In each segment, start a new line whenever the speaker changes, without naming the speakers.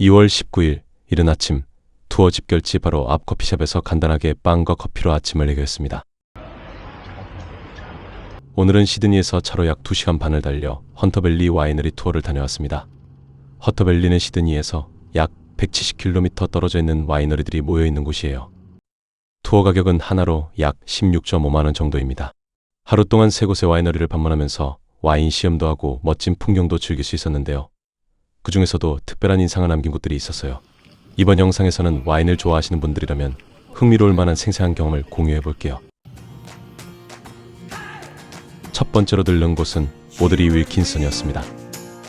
2월 19일 이른 아침 투어 집결지 바로 앞 커피숍에서 간단하게 빵과 커피로 아침을 해결했습니다. 오늘은 시드니에서 차로 약 2시간 반을 달려 헌터밸리 와이너리 투어를 다녀왔습니다. 헌터밸리는 시드니에서 약 170km 떨어져 있는 와이너리들이 모여 있는 곳이에요. 투어 가격은 하나로 약 16.5만 원 정도입니다. 하루 동안 세 곳의 와이너리를 방문하면서 와인 시음도 하고 멋진 풍경도 즐길 수 있었는데요. 그 중에서도 특별한 인상을 남긴 곳들이 있었어요. 이번 영상에서는 와인을 좋아하시는 분들이라면 흥미로울 만한 생생한 경험을 공유해 볼게요. 첫 번째로 들른 곳은 오드리 윌킨슨이었습니다.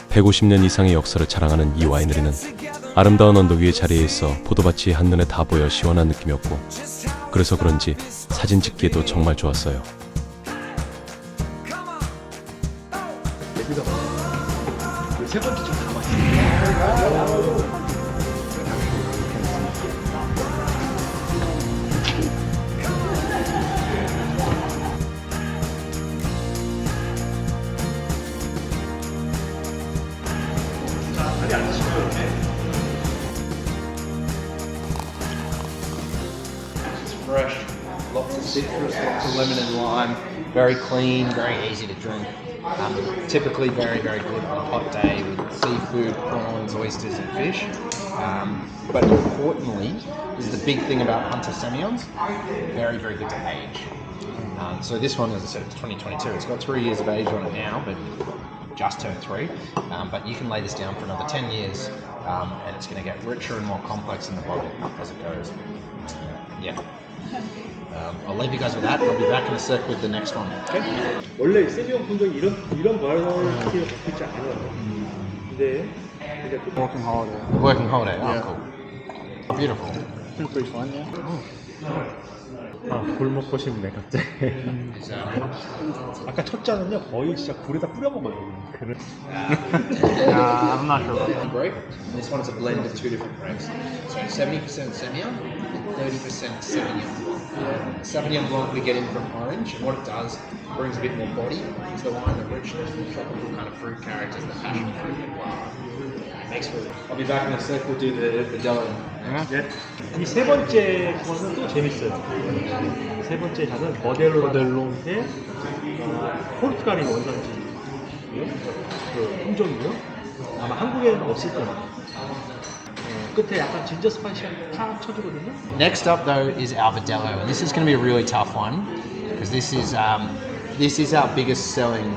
150년 이상의 역사를 자랑하는 이 와이너리는 아름다운 언덕 위에 자리해 있어 포도밭이 한눈에 다 보여 시원한 느낌이었고 그래서 그런지 사진 찍기에도 정말 좋았어요.
Fresh, lots of citrus, lots of lemon and lime. Very clean, very easy to drink. Um, typically very, very good on a hot day with seafood, prawns, oysters, and fish. Um, but importantly, is the big thing about Hunter Semillons, very, very good to age. Um, so this one, as I said, it's 2022. It's got three years of age on it now, but just turned three. Um, but you can lay this down for another 10 years, um, and it's going to get richer and more complex in the bottle as it goes. Yeah. Um, I'll leave you guys with that. I'll be back in a sec with the next one. Okay.
원래 세비온 품종이 이런 이런 바이러티를 갖고 있지 않아요. 근데 이제 그
Working holiday.
Working holiday. Oh,
Yeah.
cool. Beautiful.
It's pretty fun, yeah.
아, 굴 먹고 싶네 갑자기.
So,
아까 첫 잔은요 거의 진짜 굴에다 뿌려 먹어요. 그래.
Yeah, I'm not sure about that.
grape. And this one's a blend of two different grapes. So 70% Semillon and 30% Sauvignon Blanc. Sauvignon Blanc we get in from orange, and what it does, brings a bit more body to the wine, the richness, the tropical kind of fruit characters, the passion fruit, and blah. Makes for. I'll be back in a sec. We'll do the the Dello.
예. 이 세 번째 거는 또 재밌어요. 세 번째 잔은 버델로 모델로의 어, 포르투갈인 원산지고요. 그 품종이고요. 아마 한국에는 없을 거예요. 어, 끝에 약간 진저 스파이시한 탁 쳐주거든요.
Next up though is our Vidello, and this is going to be a really tough one because this is um, this is our biggest selling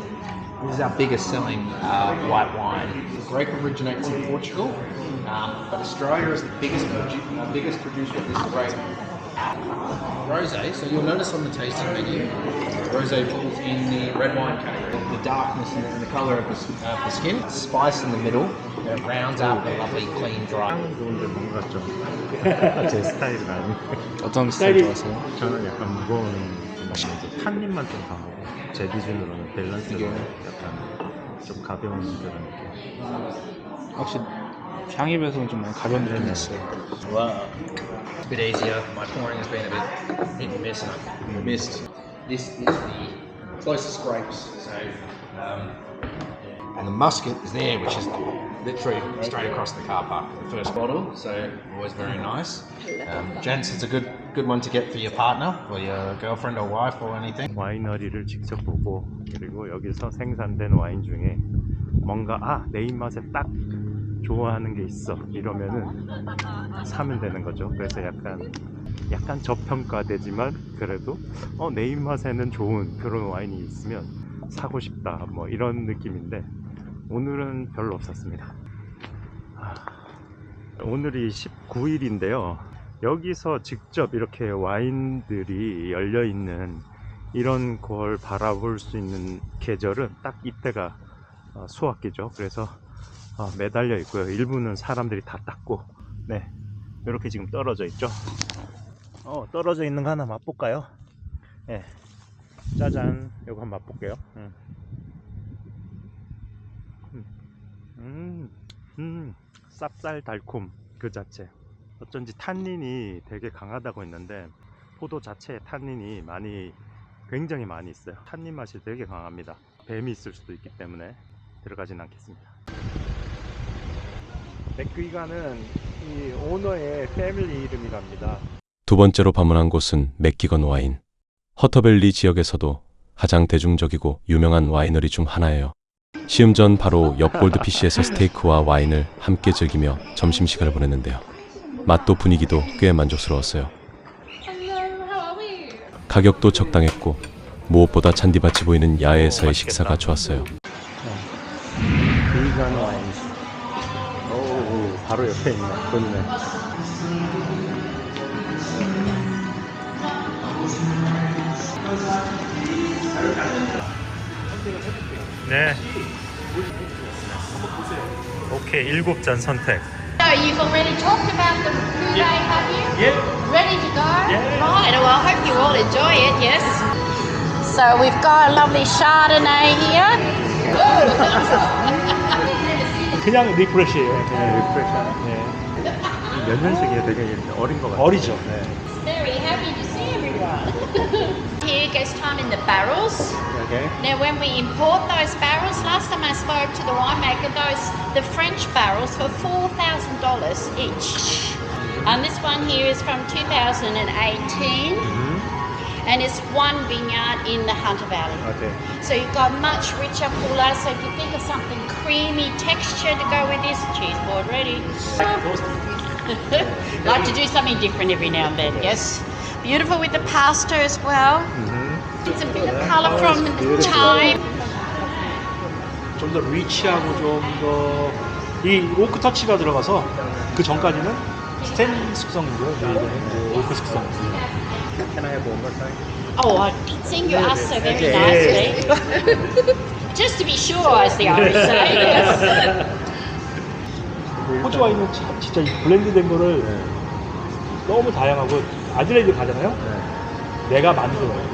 this is our biggest selling uh, white wine. The grape originates in Portugal, um, but Australia is the biggest produ- uh, biggest producer of this grape. Rosé, so you'll notice on the tasting menu, rosé falls in the red wine category. The darkness and the, and the color of the, s- of the skin, spice in the middle, that rounds out the lovely clean dry.
향은 좋은데 뭔가 좀 제 스타일은 아니에요.
어떤 스타일
스타일이-
좋아하세요?
저는 약간 무거운 좀 이제 탄닌만 좀 강하고 제 기준으로는 밸런스가 약간 좀 가벼운 그런 느낌.
확실히 향에 비해서는 좀 많이 가벼운 느낌이 있어요.
Wow. A bit easier. My pouring has been a bit hit and miss, and I've missed. This is the closest grapes. So, um, and the musket is there, which is literally straight across the car park. The first bottle, so always very nice. Um, gents, it's a good good one to get for your partner, or your girlfriend or wife, or anything.
와이너리를 직접 보고 그리고 여기서 생산된 와인 중에 뭔가 아 내 입맛에 딱 좋아하는 게 있어 이러면은 사면 되는 거죠. 그래서 약간 약간 저평가되지만 그래도 어 내 입맛에는 좋은 그런 와인이 있으면 사고 싶다 뭐 이런 느낌인데 오늘은 별로 없었습니다. 아, 오늘이 19일인데요. 여기서 직접 이렇게 와인들이 열려 있는 이런 걸 바라볼 수 있는 계절은 딱 이때가 어, 수확기죠. 그래서 어, 매달려 있고요. 일부는 사람들이 다 닦고, 네, 이렇게 지금 떨어져 있죠. 어, 떨어져 있는 거 하나 맛볼까요? 네, 짜잔, 이거 한번 맛볼게요. 음. 음, 음, 음, 쌉쌀 달콤 그 자체. 어쩐지 탄닌이 되게 강하다고 했는데 포도 자체에 탄닌이 많이 굉장히 많이 있어요. 탄닌 맛이 되게 강합니다. 뱀이 있을 수도 있기 때문에 들어가진 않겠습니다. 맥귀가는 이 오너의 패밀리 이름이랍니다.
두 번째로 방문한 곳은 맥기건 와인. 허터밸리 지역에서도 가장 대중적이고 유명한 와이너리 중 하나예요. 시음 전 바로 옆 골드피쉬에서 스테이크와 와인을 함께 즐기며 점심시간을 보냈는데요. 맛도 분위기도 꽤 만족스러웠어요. 가격도 적당했고 무엇보다 잔디밭이 보이는 야외에서의 식사가 좋았어요.
비건 와인. 오, 바로 옆에 있네. 좋네. 네. 오케이, 일곱 잔 선택.
So you've already talked about the food day, have you? Yeah. Ready to go? Right, well I hope you all enjoy it, yes. So we've got a lovely Chardonnay here.
그냥 리프레시예요.
네, 리프레시. 네. 몇 년생이에요? 되게 어린 것 같아요.
어리죠.
네.
Very happy to see everyone. here goes time in the barrels.
오케이.
Now when we import those barrels, last time I spoke to the winemaker, those the French barrels for four thousand dollars each. And this one here is from 2018. And it's one vineyard in the Hunter Valley.
오케이.
So you've got much richer, fuller. So if you think of something creamy texture to go with this, cheese board ready. like to do something different every now and then, yes. Beautiful with the pasta as well. It's a bit of colour from the thyme.
좀 더 리치하고 좀 더 이 오크 터치가 들어가서 그 전까지는 스텐 숙성이고요. 이거는 이제 오크 숙성.
Can I have one more time?
Oh, sing you asked so very nicely. Just to be sure, as the Irish say. Yes.
호주 와인은 참 진짜 이 블렌드된 거를 너무 다양하고 아들레이드 가잖아요. 내가 만들어요.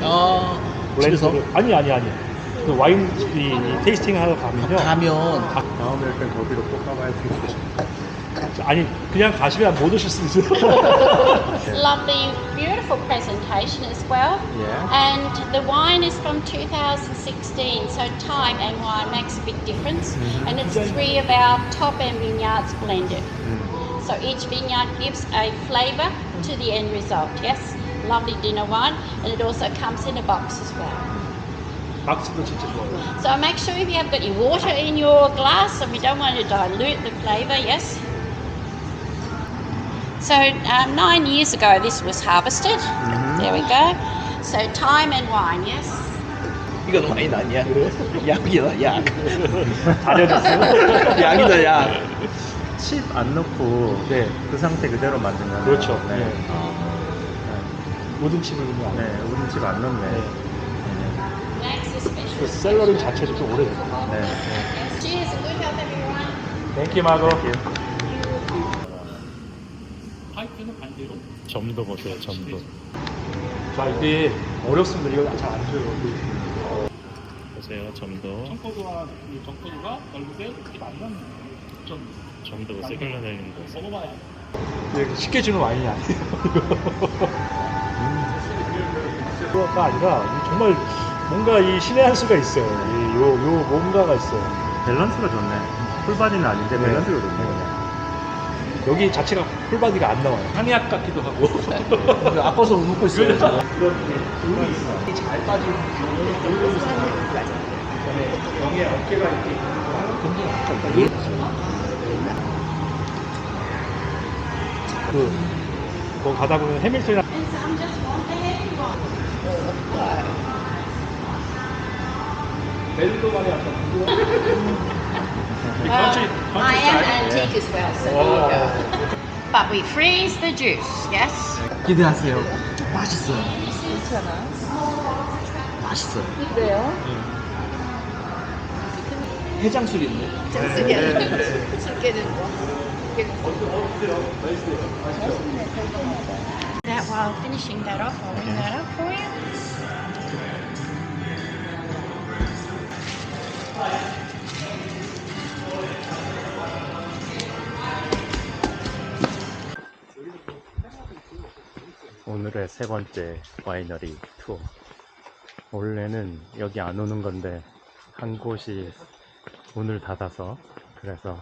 어,
블렌드를 아니 아니 아니. 그 와인 이, 이 테이스팅 하러 가면요.
가면
다음에 일단 거기로 꼭 가봐야 되겠죠.
아니 그냥 가시면 못 오실 수 있어요.
Lovely, beautiful presentation as well.
Yeah.
And the wine is from 2016, so time and wine makes a big difference. And it's three of our top end vineyards blended. So each vineyard gives a flavour to the end result. Yes, lovely dinner wine, and it also comes in a box as well.
박스도 진짜 좋아요.
So make sure if you have got your water in your glass, and we don't want to dilute the flavour. Yes. So um, nine years ago, this was harvested. There we go. So time and wine. Yes.
이건 와인 아니야. 약이다 약.
다려졌어요.
약이다 약.
칩 안 넣고
네.
그 상태 그대로 만들면
그렇죠.
네.
네. 모든 칩을 넣으면 안
네,
돼요.
우린 칩 안 넣네.
네.
Makes a special.
그 샐러리 자체도 좀 오래됐고.
네.
Yes. Cheers and good health, everyone.
땡큐 마고.
점도 보세요, 점도.
자 이게 어렵습니다. 이거 잘 안 줘요.
보세요, 점도.
청포도와 이 정포도가 얼굴에 이렇게 만나는 좀
점도 보세요, 흘러내리는 거.
먹어봐야
이게 쉽게 주는 와인이 아니에요. 그거가 아니라 이 정말 뭔가 이 신의 한 수가 있어요. 이 요, 요 뭔가가 있어요.
밸런스가 좋네. 풀바디는 아닌데
네.
밸런스가 좋네.
여기 자체가 풀바디가 안 나와요. 한약 같기도 하고.
아파서 웃고 있어요. 지금.
여기 있어. 잘 빠지는 그다음에 병에 어깨가 이렇게 있는 거랑 굉장히. 그, 뭐 가다 보면 해밀턴이나
one.
벨도만의 약간
Well, I am antique as well, so there you go. But we freeze the juice. Yes.
기대하세요. 맛있어요. 맛있어요. 해장술 있네.
That while finishing that off, I'll ring that up for you.
오늘의 세 번째 와이너리 투어. 원래는 여기 안 오는 건데 한 곳이 문을 닫아서 그래서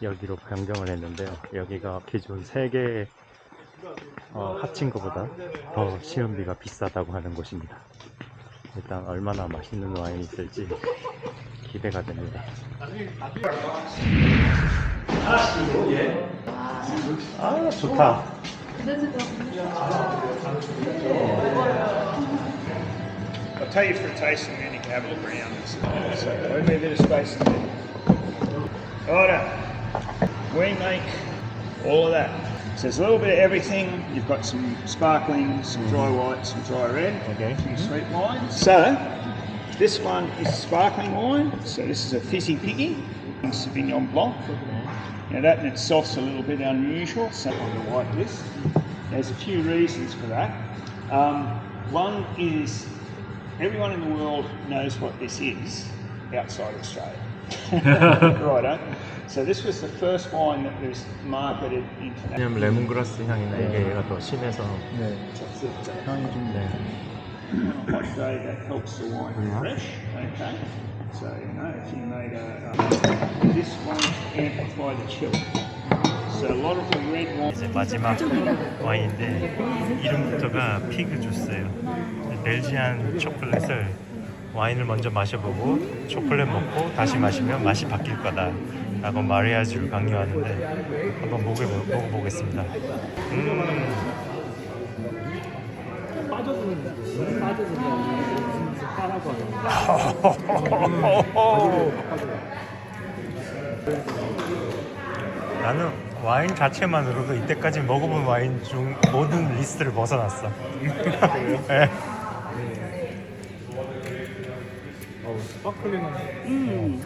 여기로 변경을 했는데요. 여기가 기존 세개 어, 합친 것보다 더 시음비가 비싸다고 하는 곳입니다. 일단 얼마나 맛있는 와인이 있을지 기대가 됩니다. 아 좋다.
I'll tell you for a tasting, then you can have it around. So, leave me a bit of space in there. Righto. We make all of that. So there's a little bit of everything. You've got some sparkling, some dry mm. white, some dry red,
Okay.
a few mm-hmm. sweet wines. So this one is sparkling wine. So this is a fizzy piggy, Sauvignon Blanc. Now that in itself's a little bit unusual. So on the white list, there's a few reasons for that. Um, one is everyone in the world knows what this is outside Australia. Righto. So this was the first wine that was marketed internationally.
왜냐면 레몬그라스 향이나 이게 얘가 더 심해서 향이 좀 네.
on a hot day that helps the wine
Yeah.
fresh. Okay. So you know if you made a um, this won't amplify the chill. So a lot of the red wine.
이제 마지막 와인인데 이름부터가 피그 주스예요. 벨지안 초콜릿을 와인을 먼저 마셔보고 초콜릿 먹고 다시 마시면 맛이 바뀔 거다라고 마리아주를 강요하는데 한번 먹어 먹어보겠습니다. 음, 나는 와인 자체만으로도 이때까지 먹어본 와인 중 모든 리스트를 벗어났어. 네.
스파클링은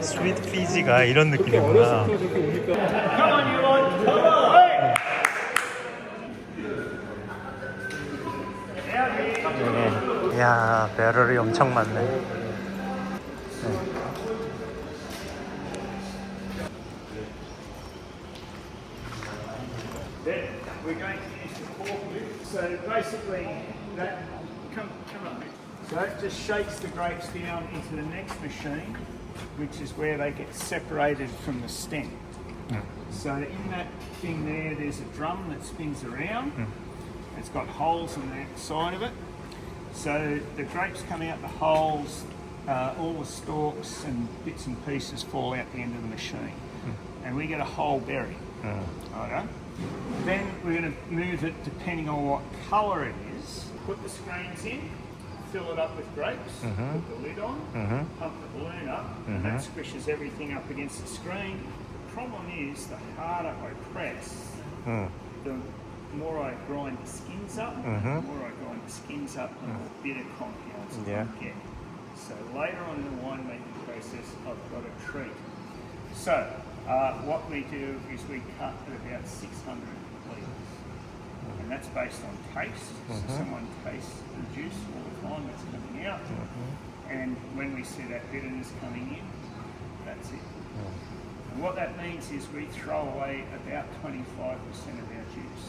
스위트 피지가 이런 느낌이구나. 네. 야 배럴이 엄청 많네.
that we're going to use the cork lid. So basically, that come come on. So that just shakes the grapes down into the next machine, which is where they get separated from the stem. So in that thing there, there's a drum that spins around. It's got holes on the side of it. So the grapes come out the holes, uh, all the stalks and bits and pieces fall out the end of the machine, hmm. and we get a whole berry. Ah. Righto. Then we're going to move it depending on what colour it is. Put the screens in, fill it up with grapes, put uh-huh. the lid on, uh-huh. pump the balloon up, and that squishes everything up against the screen. The problem is the harder I press, hmm. the Mm-hmm. more I grind the skins up, the more I grind the skins up, the more bitter compounds
Yeah.
I get. So later on in the winemaking process, I've got a treat. So uh, what we do is we cut at about 600 litres. And that's based on taste. So mm-hmm. someone tastes the juice all the time that's coming out. Mm-hmm. And when we see that bitterness coming in, that's it. Mm. And what that means is we throw away about 25% of our juice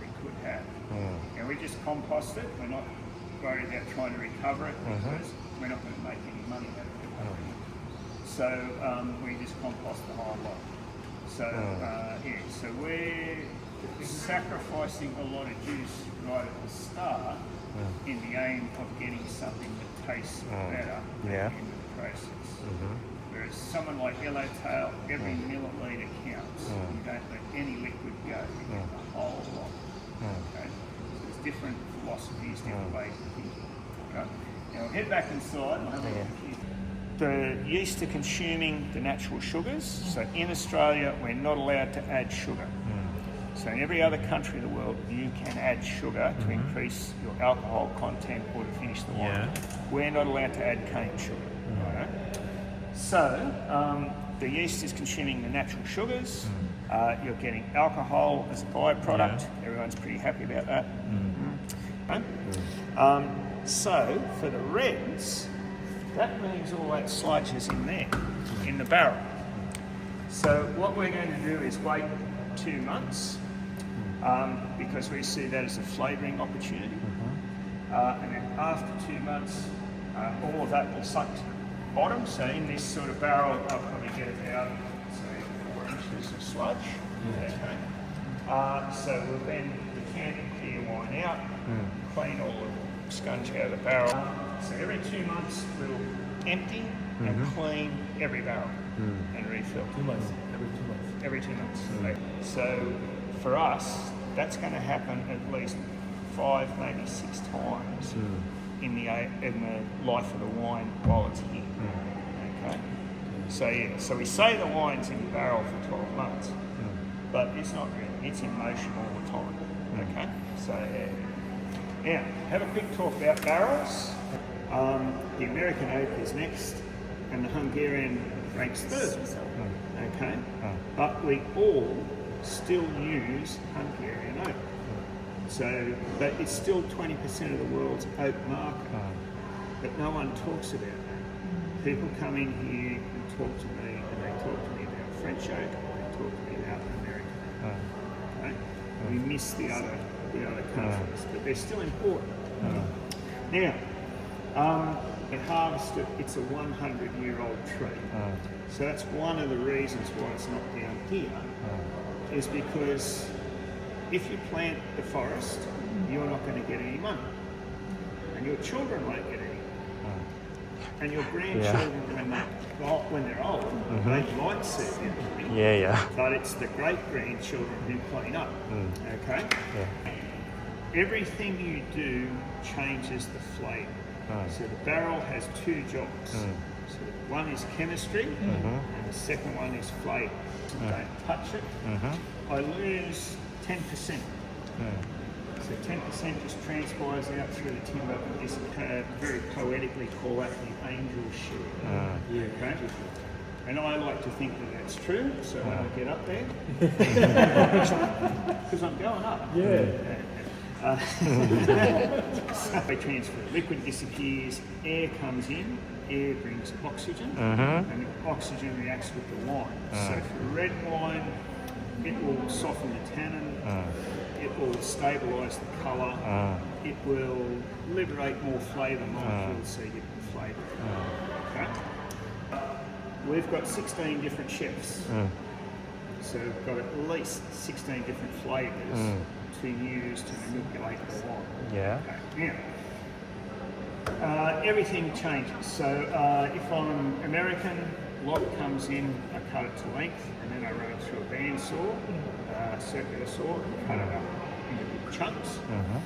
we could have. Mm. And we just compost it. We're not worried about trying to recover it mm-hmm. because we're not going to make any money out of it. Mm. So um, we just compost the whole lot. So mm. uh, yeah, so we're sacrificing a lot of juice right at the start in the aim of getting something that tastes better
Yeah.
at the end of the process. Mm-hmm. Whereas someone like Yellowtail, every milliliter counts. You don't let any liquid go. You get the whole lot. Okay? So there's different philosophies, different ways of. Okay? Now head back inside. and have a look here. The yeast are consuming the natural sugars. So in Australia, we're not allowed to add sugar. Hmm. So in every other country in the world, you can add sugar to hmm. increase your alcohol content or to finish the wine.
Yeah.
We're not allowed to add cane sugar. Hmm. Righto? So um, the yeast is consuming the natural sugars. Uh, you're getting alcohol as a byproduct. Everyone's pretty happy about that. Okay? Um, so for the reds, that means all that sludge is in there, in the barrel. So what we're going to do is wait two months um, because we see that as a flavouring opportunity. Uh, and then after two months, uh, all of that will suck to the bottom. So in this sort of barrel, I'll probably get about say four inches of sludge. Okay. Uh, so we'll then decant the clear wine out, hmm. clean all the scunge out of the barrel. So every two months we'll empty and mm-hmm. clean every barrel hmm. and refill. Two months. Every two months. Every two months. Hmm. Okay. So for us, that's going to happen at least five, maybe six times in the uh, in the life of the wine while it's here. Okay. So yeah, so we say the wine's in the barrel for 12 months, but it's not really. It's in motion all the time. Okay. So yeah. Now, have a quick talk about barrels. Um, the American oak is next, and the Hungarian ranks third. Okay. Ah. But we all still use Hungarian oak. So, but it's still 20% of the world's oak market. Ah. But no one talks about that. People come in here and talk to me, and they talk to me about French oak, and they talk to me about American oak. Ah. Okay? We miss the other, the other countries, but they're still important. Now, um, harvest it, it's a 100 year old tree. So that's one of the reasons why it's not down here, is because if you plant the forest, you're not going to get any money. And your children won't get. And your grandchildren, when, they, when they're old, mm-hmm. they might see it,
Yeah, yeah.
but it's the great grandchildren who clean up. Mm. Okay? Everything you do changes the flavour. Mm. So the barrel has two jobs. Mm. So one is chemistry, mm-hmm. and the second one is flavour. So don't touch it. Mm-hmm. I lose 10%. So 10% just transpires out through the timber. This uh, very poetically call that the angel share. Okay? And I like to think that that's true, so when I get up there, because I'm going up. Yeah. Uh, so they transfer. Liquid disappears, air comes in, air brings oxygen, uh-huh. and oxygen reacts with the wine. So for red wine, it will soften the tannin, ah. it will stabilise the colour, ah. it will liberate more flavour molecules so you get the flavour. Ah. Okay? We've got 16 different chefs. So we've got at least 16 different flavours to use to manipulate the wine.
Yeah.
Okay, Now, uh, everything changes. So uh, if I'm American, lot comes in, I cut it to length, and then I run it through a bandsaw, uh, circular saw, and cut it up into big chunks. Uh-huh.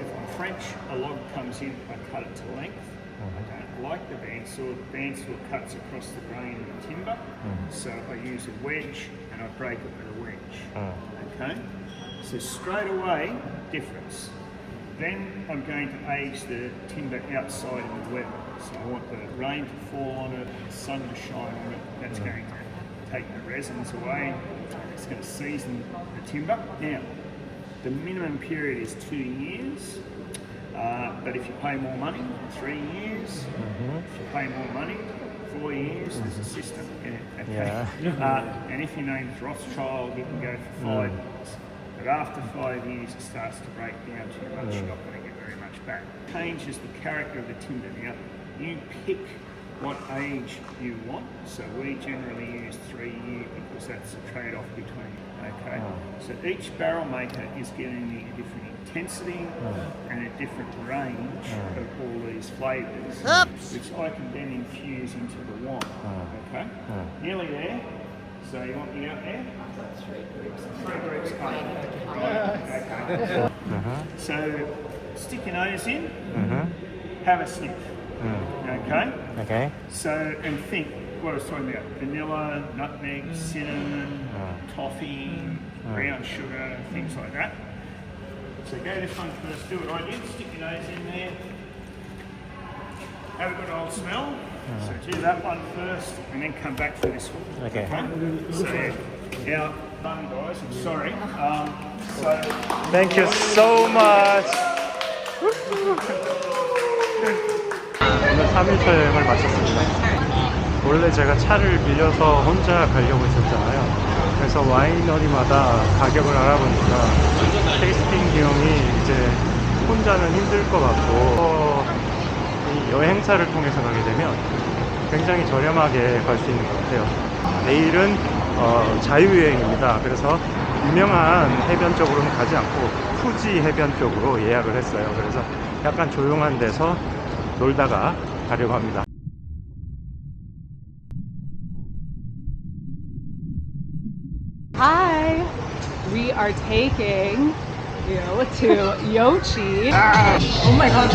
If I'm French, a log comes in, I cut it to length. Uh-huh. I don't like the bandsaw. The bandsaw cuts across the grain of the timber, mm-hmm. so I use a wedge and I break it with a wedge. Uh. Okay? So straight away, difference. Then I'm going to age the timber outside in the weather. So I want the rain to fall on it, the sun to shine on it. That's going to take the resins away. It's going to season the timber. Now, the minimum period is two years. Uh, but if you pay more money, three years. If you pay more money, four years. There's a system. Yeah, okay. Uh, and if your name's Rothschild, you can go for five years. But after five years, it starts to break down too much. You're not going to get very much back. Changes the character of the timber. Now, you pick what age you want. So we generally use three year because that's the trade-off between. Okay. Mm. So each barrel maker is giving me a different intensity mm. and a different range mm. of all these flavours, which I can then infuse into the wine. Okay. Nearly there. So you want me out there? Three groups. Three groups. Okay. Uh-huh. So stick your nose in. Mm-hmm. Have a sniff. Okay.
Okay.
So, and think what I was talking about vanilla, nutmeg, cinnamon, ah. toffee, ah. brown sugar, things like that. So, go this one first, do what I did, stick your nose in there, have a good old smell. Ah. So, do that one first and then come back for this one.
Okay.
So, now, done, guys, I'm sorry. Um, so,
Thank you so much. 오늘 3일차 여행을 마쳤습니다. 원래 제가 차를 빌려서 혼자 가려고 했었잖아요. 그래서 와이너리마다 가격을 알아보니까 테이스팅 비용이 이제 혼자는 힘들 것 같고 이 여행사를 통해서 가게 되면 굉장히 저렴하게 갈 수 있는 것 같아요. 내일은 어, 자유여행입니다. 그래서 유명한 해변 쪽으로는 가지 않고 후지 해변 쪽으로 예약을 했어요. 그래서 약간 조용한 데서 놀다가 가려고 합니다.
Hi, we are taking you to Yochi. Ah, oh my god.